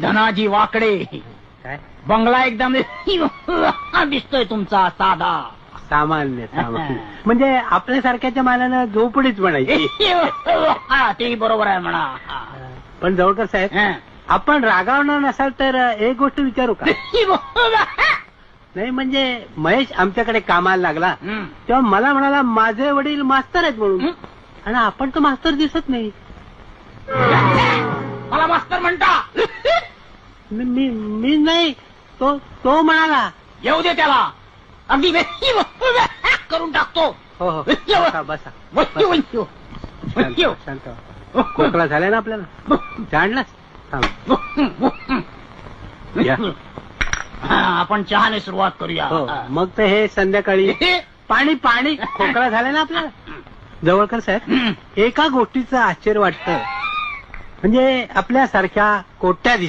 धनाजी वाकडे. काय? बंगला एकदम दिसतोय तुमचा साधा. सामान्य सामान्य. म्हणजे आपल्यासारख्याच्या मानानं झोपडीच म्हणायची. ते बरोबर आहे म्हणा. पण जवळकर साहेब हा. आपण रागावणार नसाल तर एक गोष्ट विचारू का? नाही म्हणजे महेश आमच्याकडे कामाला लागला. तेव्हा मला म्हणाला माझे वडील मास्तर आहेत म्हणून. हं? आणि आपण तर मास्तर दिसत नाही. मी मी- मी नाही. तो तो म्हणाला येऊ दे त्याला. अगदी करून टाकतो. हो हो. बसा बसा. शांत व्हा, शांत. व्हा. खोकला झाला ना आपल्याला? जाणलास? थांब. या. हा, आपण चहाने सुरुवात करूया. हो. हा. मग तर हे संध्याकाळी पाणी पाणी. खोकला झाला ना आपल्याला? जवळकर साहेब. एका गोष्टीचं आश्चर्य वाटतं म्हणजे आपल्यासारख्या कोट्याधीश